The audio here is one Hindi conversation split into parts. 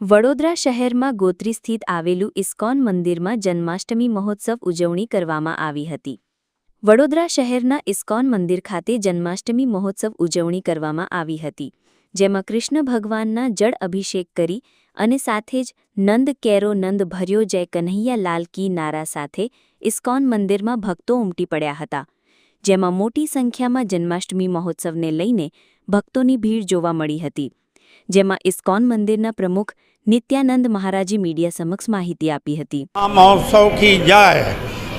વડોદરા શહેરમાં ગોત્રી સ્થિત આવેલું ઇસ્કોન મંદિરમાં જન્માષ્ટમી મહોત્સવ ઉજવણી કરવામાં આવી હતી. વડોદરા શહેરના ઇસ્કોન મંદિર ખાતે જન્માષ્ટમી મહોત્સવ ઉજવણી કરવામાં આવી હતી, જેમાં કૃષ્ણ ભગવાનના જળ અભિષેક કરી અને સાથે જ નંદ કેરો નંદ ભર્યો જય કન્હૈયા લાલ કી નારા સાથે ઇસ્કોન મંદિરમાં ભક્તો ઉમટી પડ્યા હતા, જેમાં મોટી સંખ્યામાં જન્માષ્ટમી મહોત્સવને લઈને ભક્તોની ભીડ જોવા મળી હતી. જેમાં ઇસ્કોન મંદિરના પ્રમુખ નિત્યાનંદ મહારાજી મીડિયા સમક્ષ માહિતી આપી હતી महोत्सव की जय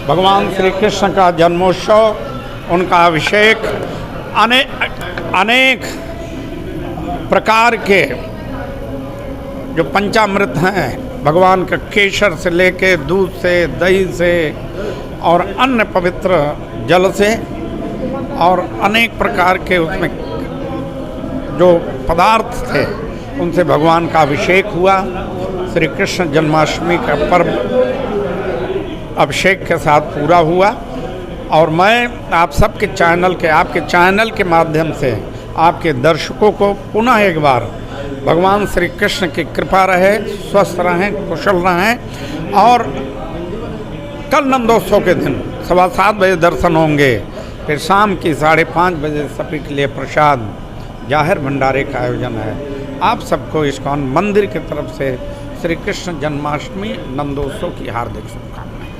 भगवान श्री कृष्ण का जन्मोत्सव उनका अभिषेक अने अनेक प्रकार के जो पंचामृत हैं भगवान का केसर से लेके दूध से दही से और अन्य पवित्र जल से और अनेक प्रकार के उसमें जो पदार्थ थे, उनसे भगवान का अभिषेक हुआ। श्री कृष्ण जन्माष्टमी का पर्व अभिषेक के साथ पूरा हुआ। और मैं आप सबके चैनल के, आपके चैनल के माध्यम से, आपके दर्शकों को पुनः एक बार भगवान श्री कृष्ण की कृपा रहे, स्वस्थ रहें, कुशल रहें। और कल नंदोत्सव के दिन सवा सात बजे दर्शन होंगे, फिर शाम की साढ़े पाँच बजे सभी के लिए प्रसाद। ज़ाहिर भंडारे का आयोजन है। आप सबको इस्कॉन मंदिर की तरफ़ से श्री कृष्ण जन्माष्टमी नंदोत्सव की हार्दिक शुभकामनाएँ।